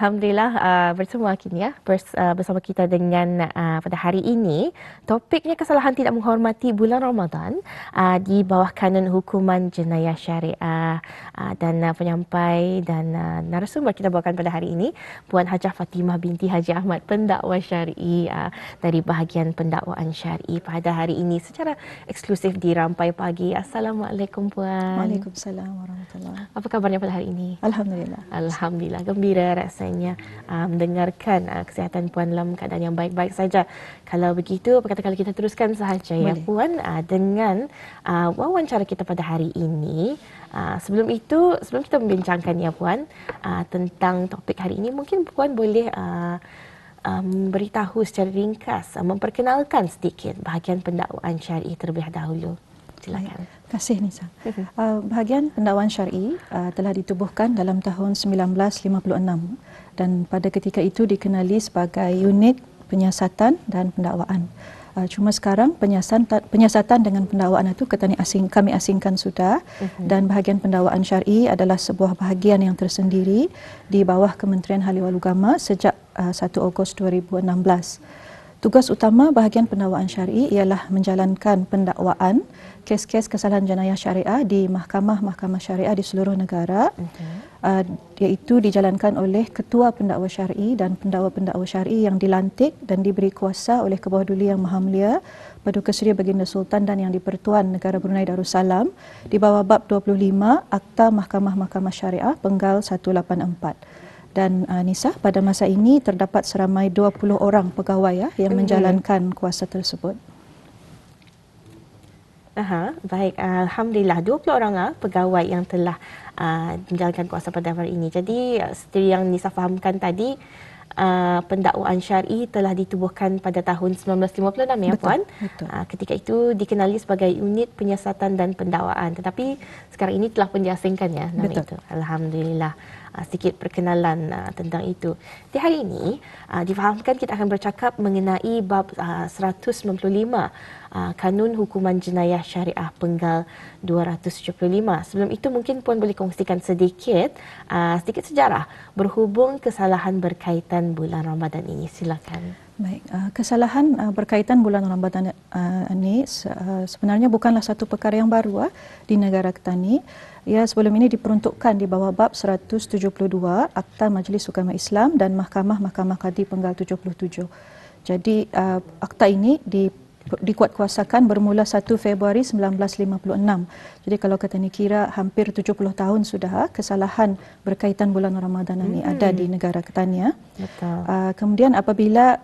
Alhamdulillah uh, bersama kini ya bers, uh, bersama kita dengan uh, pada hari ini topiknya kesalahan tidak menghormati bulan Ramadan uh, di bawah kanun hukuman jenayah syariah uh, dan uh, penyampai dan uh, narasumber kita bawakan pada hari ini Puan Hajah Fatimah binti Haji Ahmad pendakwa syar'i uh, dari bahagian pendakwaan syar'i pada hari ini secara eksklusif di Rampai Pagi. Assalamualaikum puan. Waalaikumsalam warahmatullahi. Apa kabarnya pada hari ini? Alhamdulillah. Alhamdulillah gembira rasa rasanya uh, mendengarkan uh, kesihatan puan dalam keadaan yang baik-baik saja. Kalau begitu, apa kata kalau kita teruskan sahaja ya puan uh, dengan uh, wawancara kita pada hari ini. Uh, sebelum itu, sebelum kita membincangkan ya puan uh, tentang topik hari ini, mungkin puan boleh uh, um, beritahu secara ringkas, uh, memperkenalkan sedikit bahagian pendakwaan syar'i terlebih dahulu. Silakan. Terima kasih Nisa. Uh, bahagian pendakwaan syar'i uh, telah ditubuhkan dalam tahun 1956 dan pada ketika itu dikenali sebagai unit penyiasatan dan pendakwaan. Uh, cuma sekarang penyiasatan, penyiasatan dengan pendakwaan itu ketani asing, kami asingkan sudah uh-huh. dan bahagian pendakwaan syar'i adalah sebuah bahagian yang tersendiri di bawah Kementerian Haliwal Ugama sejak uh, 1 Ogos 2016. Tugas utama bahagian pendakwaan syar'i ialah menjalankan pendakwaan kes-kes kesalahan jenayah syariah di mahkamah-mahkamah syariah di seluruh negara okay. uh, iaitu dijalankan oleh ketua pendakwa syar'i dan pendakwa-pendakwa syar'i yang dilantik dan diberi kuasa oleh Kebawah Duli Yang Maha Mulia Paduka Seri Baginda Sultan dan Yang di-Pertuan Negara Brunei Darussalam di bawah bab 25 Akta Mahkamah-Mahkamah Syariah Penggal 184 dan uh, Nisa pada masa ini terdapat seramai 20 orang pegawai ya yang mhm. menjalankan kuasa tersebut. Aha, baik alhamdulillah 20 orang uh, pegawai yang telah uh, menjalankan kuasa pada hari ini. Jadi uh, seperti yang Nisa fahamkan tadi uh, pendakwaan syar'i telah ditubuhkan pada tahun 1956 ya puan. Betul. Uh, ketika itu dikenali sebagai unit penyiasatan dan pendakwaan tetapi sekarang ini telah pun diasingkan ya nama betul. itu. Alhamdulillah uh, sedikit perkenalan uh, tentang itu. Di hari ini uh, difahamkan kita akan bercakap mengenai bab uh, 195 uh, Kanun Hukuman Jenayah Syariah Penggal 275. Sebelum itu mungkin puan boleh kongsikan sedikit uh, sedikit sejarah berhubung kesalahan berkaitan bulan Ramadan ini. Silakan. Baik, uh, kesalahan uh, berkaitan bulan Ramadan uh, ini sebenarnya bukanlah satu perkara yang baru di negara Ketani. Ya, sebelum ini diperuntukkan di bawah bab 172 Akta Majlis Hukama Islam dan Mahkamah-Mahkamah Kadi Penggal 77. Jadi, akta ini di dikuatkuasakan bermula 1 Februari 1956. Jadi kalau kata ni kira hampir 70 tahun sudah kesalahan berkaitan bulan Ramadan ini hmm. ada di negara Ketania. Betul. Uh, kemudian apabila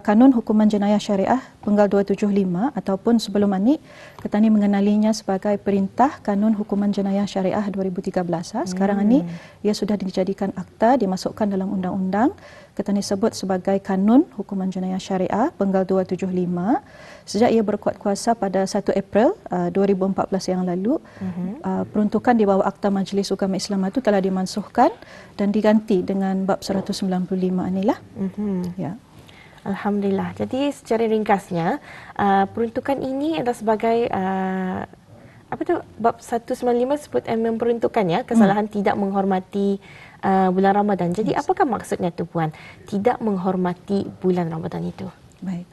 kanun hukuman jenayah syariah penggal 275 ataupun sebelum ini Ketani mengenalinya sebagai perintah kanun hukuman jenayah syariah 2013 ha. sekarang hmm. ini ia sudah dijadikan akta dimasukkan dalam undang-undang Ketani sebut sebagai kanun hukuman jenayah syariah penggal 275 sejak ia berkuat kuasa pada 1 April uh, 2014 yang lalu hmm. uh, peruntukan di bawah akta Majlis Hukam Islam itu telah dimansuhkan dan diganti dengan bab 195 inilah hmm. ya Alhamdulillah. Jadi secara ringkasnya, uh, peruntukan ini adalah sebagai uh, apa tu bab 195 sebut uh, memperuntukkannya kesalahan hmm. tidak menghormati uh, bulan Ramadan. Jadi yes. apakah maksudnya tu puan? Tidak menghormati bulan Ramadan itu. Baik.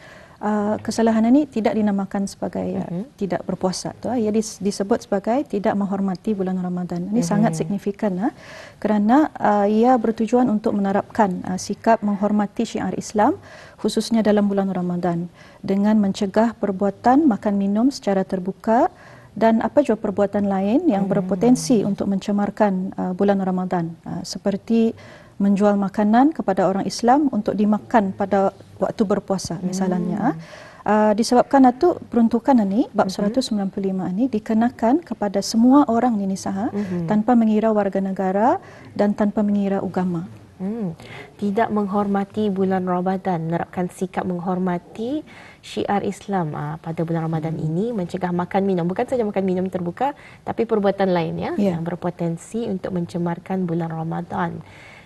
Uh, kesalahan ini tidak dinamakan sebagai uh-huh. tidak berpuasa tu uh, ia disebut sebagai tidak menghormati bulan Ramadan ini uh-huh. sangat signifikan uh, kerana uh, ia bertujuan untuk menerapkan uh, sikap menghormati syiar Islam khususnya dalam bulan Ramadan dengan mencegah perbuatan makan minum secara terbuka dan apa juga perbuatan lain yang uh-huh. berpotensi untuk mencemarkan uh, bulan Ramadan uh, seperti menjual makanan kepada orang Islam untuk dimakan pada waktu berpuasa misalnya. Hmm. Uh, disebabkan itu peruntukan ini bab uh-huh. 195 ini dikenakan kepada semua orang di Nisaha uh-huh. tanpa mengira warga negara dan tanpa mengira agama. Hmm. Tidak menghormati bulan Ramadan, menerapkan sikap menghormati syiar Islam uh, pada bulan Ramadan hmm. ini mencegah makan minum bukan saja makan minum terbuka tapi perbuatan lain ya yeah. yang berpotensi untuk mencemarkan bulan Ramadan.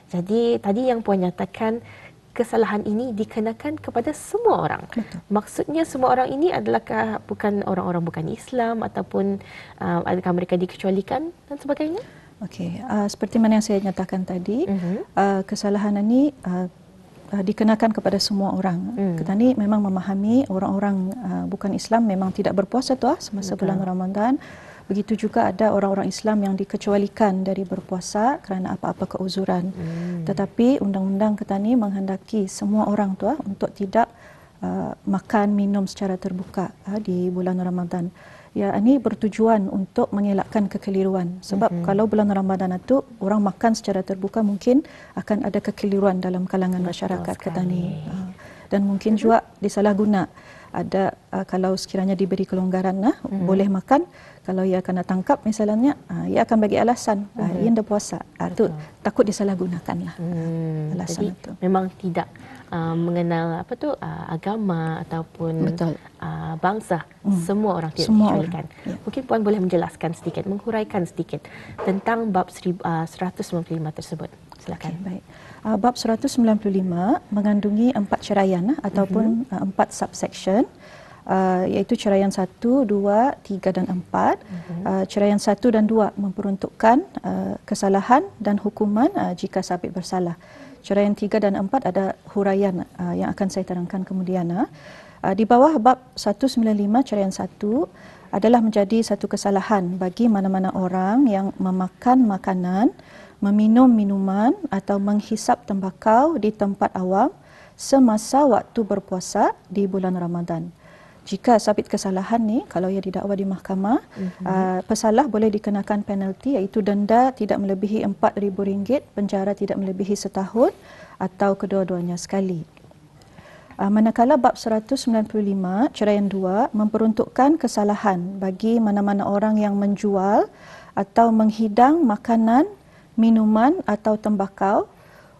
Jadi tadi yang puan nyatakan kesalahan ini dikenakan kepada semua orang. Betul. Maksudnya semua orang ini adalahkah bukan orang-orang bukan Islam ataupun uh, adakah mereka dikecualikan dan sebagainya? Okey, uh, seperti mana yang saya nyatakan tadi, uh-huh. uh, kesalahan ini uh, uh, dikenakan kepada semua orang. Hmm. Kita ni memang memahami orang-orang uh, bukan Islam memang tidak berpuasa tu ah semasa Betul. bulan Ramadan. Begitu juga ada orang-orang Islam yang dikecualikan dari berpuasa kerana apa-apa keuzuran. Hmm. Tetapi undang-undang kita ni menghendaki semua orang tu ah untuk tidak uh, makan minum secara terbuka uh, di bulan Ramadan ya ini bertujuan untuk mengelakkan kekeliruan sebab mm-hmm. kalau bulan Ramadan itu orang makan secara terbuka mungkin akan ada kekeliruan dalam kalangan Betul masyarakat kita ni ha. dan mungkin mm-hmm. juga disalahguna ada uh, kalau sekiranya diberi kelonggaran nah mm-hmm. boleh makan kalau ia kena tangkap misalnya uh, ia akan bagi alasan uh, mm-hmm. ia anda puasa uh, tu takut disalahgunakanlah mm. alasan Jadi, itu memang tidak uh, mengenal apa tu uh, agama ataupun Uh, bangsa hmm. semua orang tidak semua dicualikan. Orang. Ya. Mungkin puan boleh menjelaskan sedikit, menghuraikan sedikit tentang bab uh, 195 tersebut. Silakan. Okay, baik. Uh, bab 195 mengandungi empat ceraian uh, ataupun uh-huh. uh, empat subsection. Uh, iaitu ceraian 1, 2, 3 dan 4. Uh-huh. Uh, ceraian 1 dan 2 memperuntukkan uh, kesalahan dan hukuman uh, jika sabit bersalah. Ceraian 3 dan 4 ada huraian uh, yang akan saya terangkan kemudian. Uh. Uh, di bawah bab 195 ceraian 1 adalah menjadi satu kesalahan bagi mana-mana orang yang memakan makanan, meminum minuman atau menghisap tembakau di tempat awam semasa waktu berpuasa di bulan Ramadan jika sabit kesalahan ni kalau ia didakwa di mahkamah mm-hmm. uh, pesalah boleh dikenakan penalti iaitu denda tidak melebihi RM4000 penjara tidak melebihi setahun atau kedua-duanya sekali uh, manakala bab 195 ceraian 2 memperuntukkan kesalahan bagi mana-mana orang yang menjual atau menghidang makanan minuman atau tembakau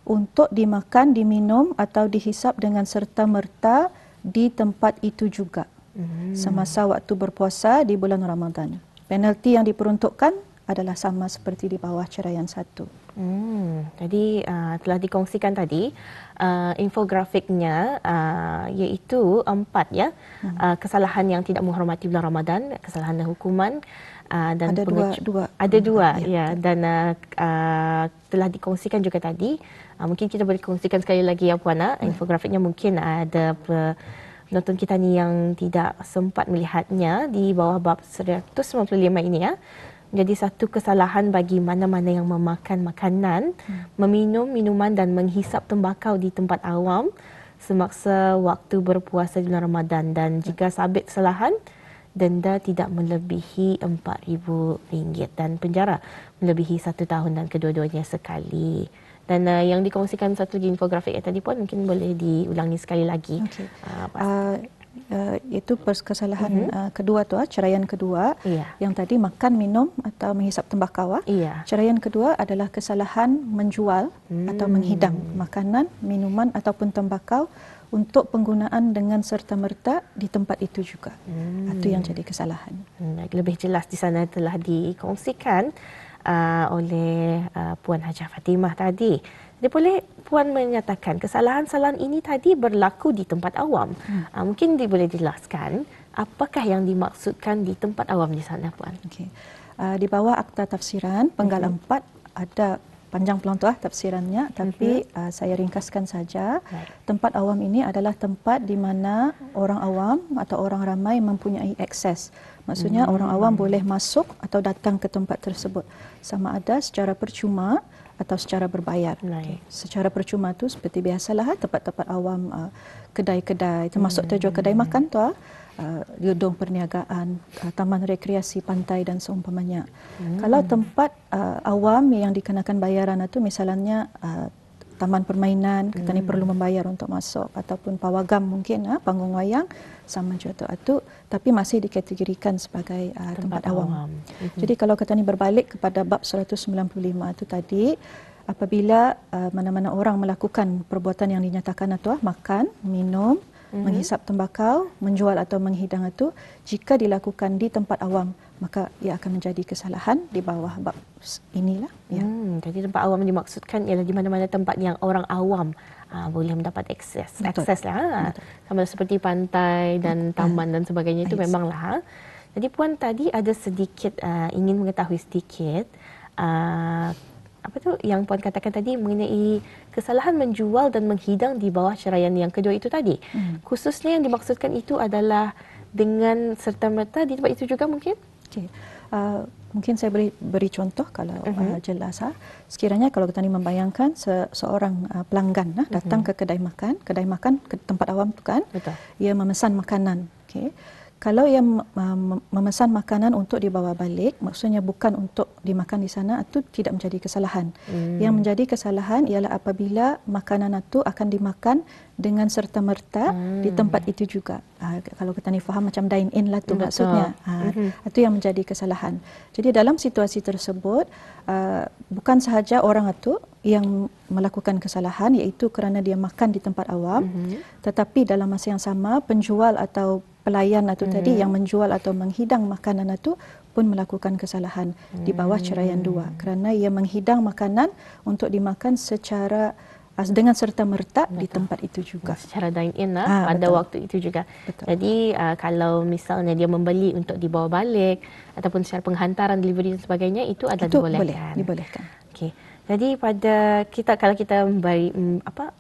untuk dimakan diminum atau dihisap dengan serta merta di tempat itu juga hmm. semasa waktu berpuasa di bulan Ramadan. Penalti yang diperuntukkan adalah sama seperti di bawah ceraian satu. Hmm, jadi uh, telah dikongsikan tadi uh, infografiknya uh, iaitu empat ya hmm. uh, kesalahan yang tidak menghormati bulan Ramadan, kesalahan dan hukuman uh, dan ada dua, dua. Ada dua ya, ya. dan uh, uh, telah dikongsikan juga tadi. Uh, mungkin kita boleh kongsikan sekali lagi ya puan uh, infografiknya mungkin ada uh, penonton kita ni yang tidak sempat melihatnya di bawah bab 195 ini ya. Menjadi satu kesalahan bagi mana-mana yang memakan makanan, hmm. meminum minuman dan menghisap tembakau di tempat awam semasa waktu berpuasa di bulan Ramadan. Dan jika sabit kesalahan denda tidak melebihi RM4,000 dan penjara melebihi satu tahun dan kedua-duanya sekali. Dan uh, yang dikongsikan satu lagi infografik yang tadi pun mungkin boleh diulangi sekali lagi. Okay. Uh, uh, uh, itu kesalahan uh-huh. uh, kedua tu, uh, ceraian kedua. Yeah. Yang tadi makan, minum atau menghisap tembakau. Yeah. Ceraian kedua adalah kesalahan menjual hmm. atau menghidang makanan, minuman ataupun tembakau untuk penggunaan dengan serta-merta di tempat itu juga. Hmm. Itu yang jadi kesalahan. Hmm, lebih jelas di sana telah dikongsikan uh, oleh uh, Puan Hajah Fatimah tadi. Jadi boleh Puan menyatakan kesalahan-kesalahan ini tadi berlaku di tempat awam. Hmm. Uh, mungkin dia boleh jelaskan apakah yang dimaksudkan di tempat awam di sana Puan? Okay. Uh, di bawah Akta Tafsiran Penggal hmm. 4 ada panjang pelan tu lah tafsirannya tapi uh-huh. uh, saya ringkaskan saja right. tempat awam ini adalah tempat di mana orang awam atau orang ramai mempunyai akses maksudnya hmm. orang awam boleh masuk atau datang ke tempat tersebut sama ada secara percuma atau secara berbayar right. secara percuma tu seperti biasalah tempat-tempat awam uh, kedai-kedai termasuk hmm. terjual kedai makan tu uh, uh, gedung perniagaan, uh, taman rekreasi, pantai dan seumpamanya. Hmm. Kalau tempat uh, awam yang dikenakan bayaran itu misalnya uh, taman permainan, kita hmm. ni perlu membayar untuk masuk ataupun pawagam mungkin uh, panggung wayang sama juga tu. tapi masih dikategorikan sebagai uh, tempat, tempat awam. awam. Hmm. Jadi kalau kita ni berbalik kepada bab 195 itu tadi apabila uh, mana-mana orang melakukan perbuatan yang dinyatakan itu uh, makan, minum, mm-hmm. menghisap tembakau, menjual atau menghidang itu jika dilakukan di tempat awam maka ia akan menjadi kesalahan di bawah bab inilah ya. Hmm, jadi tempat awam dimaksudkan ialah di mana-mana tempat yang orang awam ah, boleh mendapat akses. Betul. Akses lah. Ha. Sama seperti pantai dan taman dan sebagainya itu memanglah. Ha. Jadi puan tadi ada sedikit uh, ingin mengetahui sedikit uh, apa tu yang puan katakan tadi mengenai kesalahan menjual dan menghidang di bawah ceraian yang kedua itu tadi. Hmm. Khususnya yang dimaksudkan itu adalah dengan serta merta di tempat itu juga mungkin? Okay. Uh, mungkin saya beri beri contoh kalau uh-huh. uh, jelas ha. sekiranya kalau kita ni membayangkan se- seorang uh, pelanggan uh, datang uh-huh. ke kedai makan kedai makan ke tempat awam tu kan Betul. ia memesan makanan okey kalau ia memesan makanan untuk dibawa balik, maksudnya bukan untuk dimakan di sana, itu tidak menjadi kesalahan. Hmm. Yang menjadi kesalahan ialah apabila makanan itu akan dimakan dengan serta-merta hmm. di tempat itu juga. Uh, kalau kita ni faham macam dine in lah tu Betul. maksudnya. Uh, hmm. Itu yang menjadi kesalahan. Jadi dalam situasi tersebut, uh, bukan sahaja orang itu yang melakukan kesalahan iaitu kerana dia makan di tempat awam, hmm. tetapi dalam masa yang sama penjual atau pelayan itu hmm. tadi yang menjual atau menghidang makanan itu pun melakukan kesalahan hmm. di bawah ceraian dua kerana ia menghidang makanan untuk dimakan secara dengan serta merta di tempat itu juga secara dine in lah ha, pada betul. waktu itu juga betul. jadi uh, kalau misalnya dia membeli untuk dibawa balik ataupun secara penghantaran delivery dan sebagainya itu adalah itu dibolehkan boleh dibolehkan okey jadi pada kita kalau kita memberi um, apa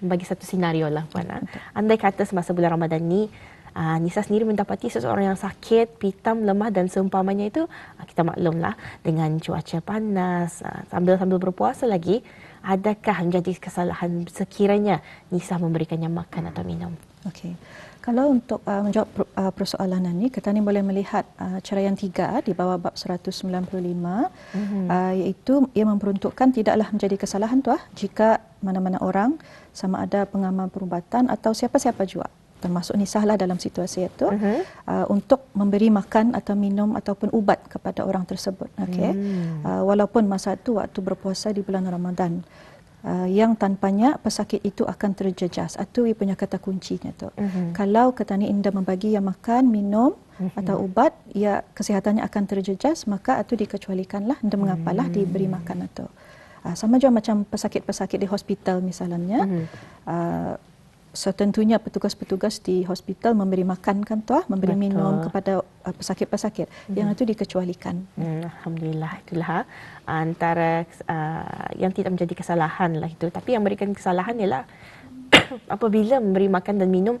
bagi satu senario lah puan ah. andai kata semasa bulan Ramadan ni uh, Nisa sendiri mendapati seseorang yang sakit, pitam, lemah dan seumpamanya itu uh, kita maklumlah dengan cuaca panas uh, sambil sambil berpuasa lagi adakah menjadi kesalahan sekiranya Nisa memberikannya makan atau minum? Okey. Kalau untuk uh, menjawab uh, persoalan ini, kita ni boleh melihat uh, ceraian tiga di bawah bab 195, mm-hmm. uh, iaitu ia memperuntukkan tidaklah menjadi kesalahan tuah jika mana-mana orang sama ada pengamal perubatan atau siapa-siapa juga termasuk nisahlah dalam situasi itu uh-huh. uh, untuk memberi makan atau minum ataupun ubat kepada orang tersebut okey hmm. uh, walaupun masa itu waktu berpuasa di bulan Ramadan uh, yang tanpanya pesakit itu akan terjejas itu ia punya kata kuncinya tu uh-huh. kalau ketani indah membagi yang makan minum uh-huh. atau ubat ia kesihatannya akan terjejas maka itu dikecualikanlah dan mengapalah hmm. diberi makan itu uh, sama juga macam pesakit-pesakit di hospital misalnya uh-huh. uh, So tentunya petugas-petugas di hospital memberi makan kan tuah, memberi Betul. minum kepada uh, pesakit-pesakit. Hmm. Yang itu dikecualikan. Hmm, Alhamdulillah itulah ha. antara uh, yang tidak menjadi kesalahan lah itu. Tapi yang memberikan kesalahan ialah apabila memberi makan dan minum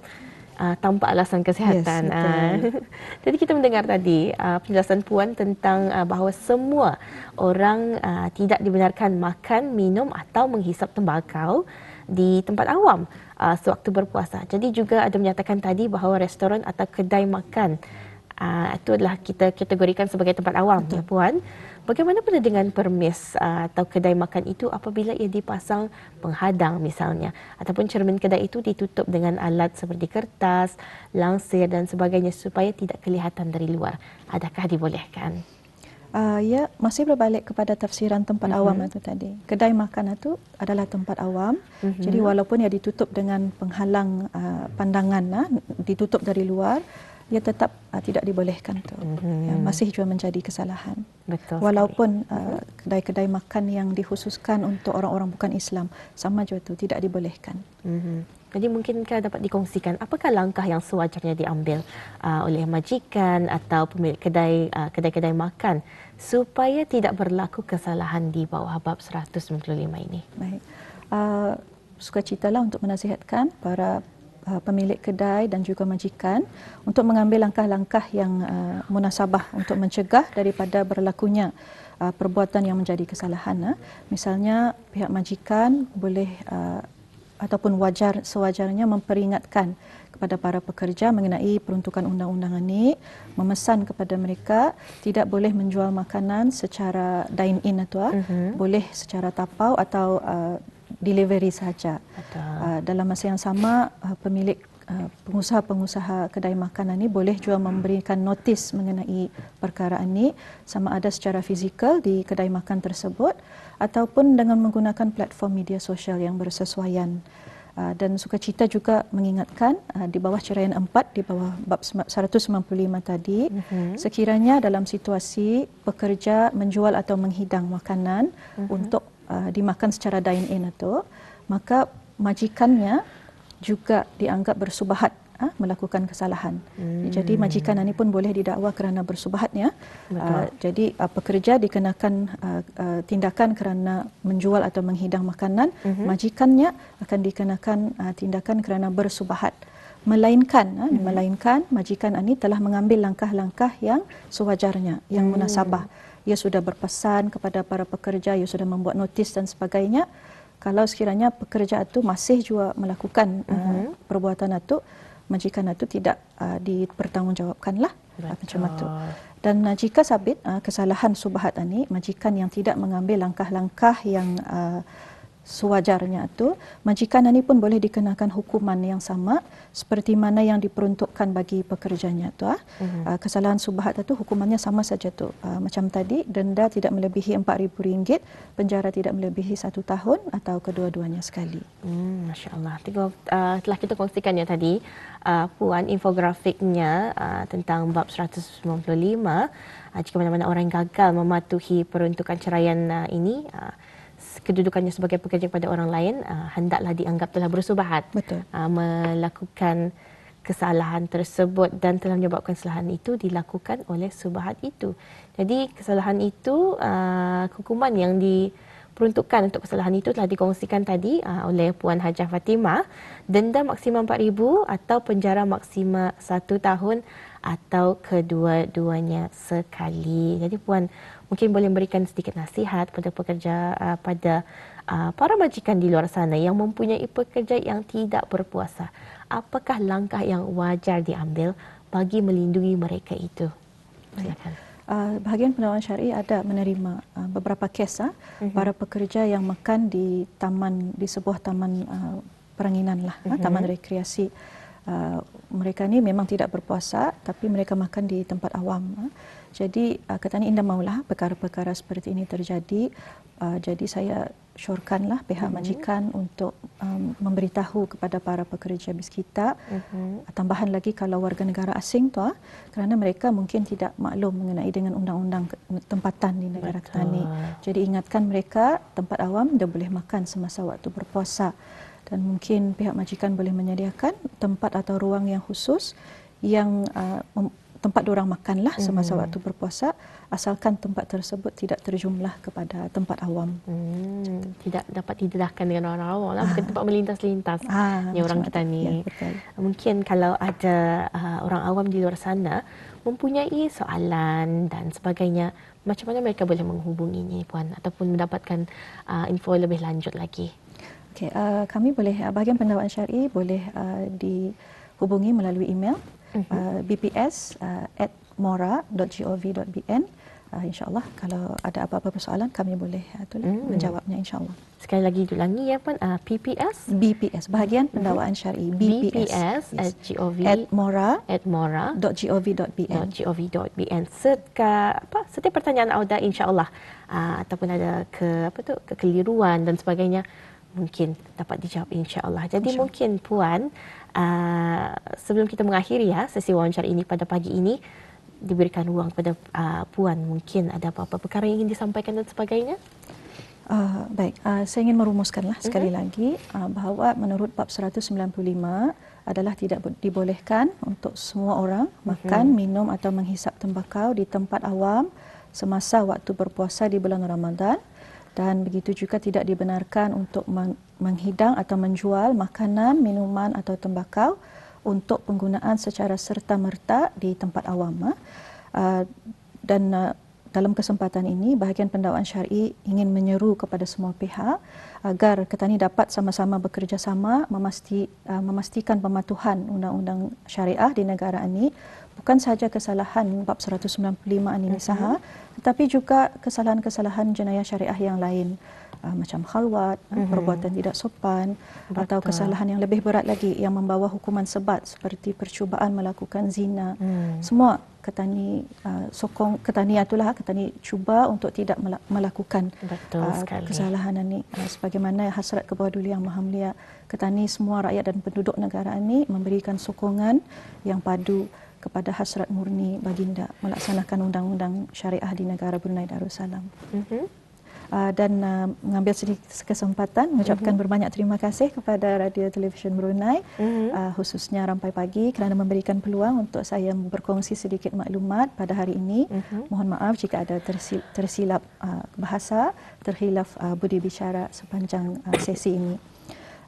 uh, tanpa alasan kesihatan. Yes, uh, jadi kita mendengar tadi uh, penjelasan puan tentang uh, bahawa semua orang uh, tidak dibenarkan makan, minum atau menghisap tembakau di tempat awam uh, sewaktu berpuasa. Jadi juga ada menyatakan tadi bahawa restoran atau kedai makan uh, itu adalah kita kategorikan sebagai tempat awam Betul. ya puan. Bagaimana pula dengan permis uh, atau kedai makan itu apabila ia dipasang penghadang misalnya ataupun cermin kedai itu ditutup dengan alat seperti kertas, langsir dan sebagainya supaya tidak kelihatan dari luar. Adakah dibolehkan? Uh, ya, masih berbalik kepada tafsiran tempat uh-huh. awam itu tadi. Kedai makan itu adalah tempat awam. Uh-huh. Jadi walaupun ia ditutup dengan penghalang uh, pandangan, uh, ditutup dari luar, ia tetap uh, tidak dibolehkan tu. Uh-huh. Ya, masih juga menjadi kesalahan. Betul. Walaupun uh, kedai-kedai makan yang dikhususkan untuk orang-orang bukan Islam, sama juga itu tidak dibolehkan. Uh-huh. Jadi mungkinkah dapat dikongsikan apakah langkah yang sewajarnya diambil uh, oleh majikan atau pemilik kedai uh, kedai-kedai makan supaya tidak berlaku kesalahan di bawah bab 195 ini. Baik. Uh, sukacitalah untuk menasihatkan para uh, pemilik kedai dan juga majikan untuk mengambil langkah-langkah yang uh, munasabah untuk mencegah daripada berlakunya uh, perbuatan yang menjadi kesalahan. Uh. Misalnya pihak majikan boleh uh, ataupun wajar sewajarnya memperingatkan kepada para pekerja mengenai peruntukan undang-undang ini memesan kepada mereka tidak boleh menjual makanan secara dine in atau uh-huh. boleh secara tapau atau uh, delivery saja. Uh, dalam masa yang sama uh, pemilik pengusaha-pengusaha kedai makanan ini boleh juga memberikan notis mengenai perkara ini sama ada secara fizikal di kedai makan tersebut ataupun dengan menggunakan platform media sosial yang bersesuaian. Ah, dan sukacita juga mengingatkan uh, di bawah ceraian empat di bawah bab 195 tadi uh-huh. sekiranya dalam situasi pekerja menjual atau menghidang makanan uh-huh. untuk uh, dimakan secara dine in itu maka majikannya juga dianggap bersubahat ha, melakukan kesalahan. Hmm. Jadi majikan ini pun boleh didakwa kerana bersubahatnya. Uh, jadi uh, pekerja dikenakan uh, uh, tindakan kerana menjual atau menghidang makanan, hmm. majikannya akan dikenakan uh, tindakan kerana bersubahat. Melainkan, hmm. melainkan majikan ini telah mengambil langkah-langkah yang sewajarnya, yang hmm. munasabah. Ia sudah berpesan kepada para pekerja, ia sudah membuat notis dan sebagainya kalau sekiranya pekerja itu masih juga melakukan uh-huh. uh, perbuatan itu majikan itu tidak uh, dipertanggungjawabkanlah. Uh, macam itu dan uh, jika sabit uh, kesalahan subhat ini majikan yang tidak mengambil langkah-langkah yang uh, sewajarnya itu majikan ini pun boleh dikenakan hukuman yang sama seperti mana yang diperuntukkan bagi pekerjanya tu ah. Uh-huh. uh, kesalahan subhat itu hukumannya sama saja tu. Uh, macam tadi denda tidak melebihi RM4000 penjara tidak melebihi satu tahun atau kedua-duanya sekali. Hmm masyaallah. Tengok uh, telah kita kongsikan ya tadi uh, puan infografiknya uh, tentang bab 195 uh, jika mana-mana orang gagal mematuhi peruntukan ceraian uh, ini uh, kedudukannya sebagai pekerja kepada orang lain uh, hendaklah dianggap telah bersubahat Betul. Uh, melakukan kesalahan tersebut dan telah menyebabkan kesalahan itu dilakukan oleh subahat itu. Jadi kesalahan itu uh, hukuman yang diperuntukkan untuk kesalahan itu telah dikongsikan tadi uh, oleh Puan Hajah Fatimah denda maksimum 4000 atau penjara maksimum 1 tahun atau kedua-duanya sekali. Jadi puan mungkin boleh memberikan sedikit nasihat pada pekerja uh, pada uh, para majikan di luar sana yang mempunyai pekerja yang tidak berpuasa. Apakah langkah yang wajar diambil bagi melindungi mereka itu? Silakan. Uh, bahagian pendakwaan syar'i ada menerima uh, beberapa kes uh, uh-huh. para pekerja yang makan di taman di sebuah taman uh, peranginan lah uh-huh. taman rekreasi uh, mereka ni memang tidak berpuasa tapi mereka makan di tempat awam uh. Jadi uh, kata ni indah maulah perkara-perkara seperti ini terjadi. Uh, jadi saya syorkanlah pihak uh-huh. majikan untuk um, memberitahu kepada para pekerja bis kita. Uh-huh. Tambahan lagi kalau warga negara asing tu uh, kerana mereka mungkin tidak maklum mengenai dengan undang-undang tempatan di negara kita ni. Jadi ingatkan mereka tempat awam dia boleh makan semasa waktu berpuasa dan mungkin pihak majikan boleh menyediakan tempat atau ruang yang khusus yang uh, tempat orang makanlah semasa hmm. waktu berpuasa asalkan tempat tersebut tidak terjumlah kepada tempat awam. Hmm. Tidak dapat didedahkan dengan orang awam lah. Bukan ah. tempat melintas-lintas ah, ni orang kita ni. Ya, Mungkin kalau ada uh, orang awam di luar sana mempunyai soalan dan sebagainya, macam mana mereka boleh menghubunginya puan ataupun mendapatkan uh, info lebih lanjut lagi? Okay, uh, kami boleh uh, bahagian pendakwaan syar'i boleh uh, dihubungi melalui email uh, bps uh, at mora.gov.bn uh, insyaallah kalau ada apa-apa persoalan kami boleh uh, mm. menjawabnya insyaallah. Sekali lagi ulangi ya puan. Uh, pps bps bahagian mm-hmm. pendakwaan syar'i bps, BPS at gov at mora at mora.gov.bn gov.bn apa setiap pertanyaan auda insyaallah. Uh, ataupun ada ke apa tu kekeliruan dan sebagainya mungkin dapat dijawab insyaallah jadi insya mungkin puan uh, sebelum kita mengakhiri ya sesi wawancara ini pada pagi ini diberikan ruang kepada uh, puan mungkin ada apa-apa perkara yang ingin disampaikan dan sebagainya. Uh, baik, uh, saya ingin merumuskanlah sekali uh-huh. lagi uh, bahawa menurut bab 195 adalah tidak dibolehkan untuk semua orang uh-huh. makan, minum atau menghisap tembakau di tempat awam semasa waktu berpuasa di bulan Ramadan dan begitu juga tidak dibenarkan untuk menghidang atau menjual makanan, minuman atau tembakau untuk penggunaan secara serta-merta di tempat awam. Uh, dan uh, dalam kesempatan ini, bahagian pendakwaan syar'i ingin menyeru kepada semua pihak agar Ketani dapat sama-sama bekerjasama memasti, uh, memastikan pematuhan undang-undang syariah di negara ini bukan sahaja kesalahan bab 195 anini saha uh-huh. tetapi juga kesalahan-kesalahan jenayah syariah yang lain uh, macam khalwat uh-huh. perbuatan tidak sopan Betul. atau kesalahan yang lebih berat lagi yang membawa hukuman sebat seperti percubaan melakukan zina uh-huh. semua ketani uh, sokong ketani itulah ketani cuba untuk tidak melakukan Betul uh, kesalahan ini uh, sebagaimana hasrat kepada yang maha mulia ketani semua rakyat dan penduduk negara ini memberikan sokongan yang padu kepada hasrat murni baginda melaksanakan undang-undang syariah di negara Brunei Darussalam. Mm-hmm. Uh, dan uh, mengambil sedikit kesempatan mengucapkan uh-huh. berbanyak terima kasih kepada Radio Television Brunei uh-huh. uh, khususnya Rampai Pagi kerana memberikan peluang untuk saya berkongsi sedikit maklumat pada hari ini. Uh-huh. Mohon maaf jika ada tersilap uh, bahasa, terhilaf uh, budi bicara sepanjang uh, sesi ini.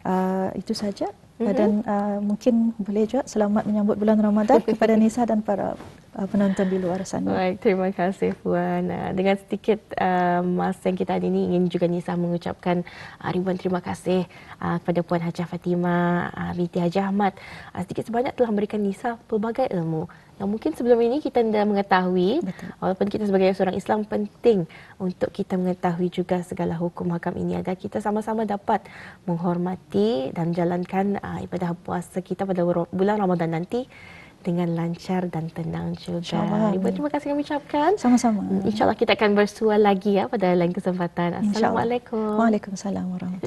Uh, itu saja. Uh-huh. Dan uh, mungkin boleh juga selamat menyambut bulan Ramadan kepada Nisa dan para penonton di luar sana. Baik, terima kasih Puan. Uh, dengan sedikit uh, masa yang kita ada ini, ingin juga Nisa mengucapkan uh, ribuan terima kasih uh, kepada Puan Hajah Fatimah uh, binti Haji Ahmad. Uh, sedikit sebanyak telah memberikan Nisa pelbagai ilmu yang mungkin sebelum ini kita tidak mengetahui. Betul. Walaupun kita sebagai seorang Islam penting untuk kita mengetahui juga segala hukum hakam ini agar kita sama-sama dapat menghormati dan menjalankan uh, ibadah puasa kita pada bulan Ramadan nanti dengan lancar dan tenang juga. Ibu terima kasih kami ucapkan. Sama-sama. InsyaAllah kita akan bersua lagi ya pada lain kesempatan. Assalamualaikum. Waalaikumsalam warahmatullahi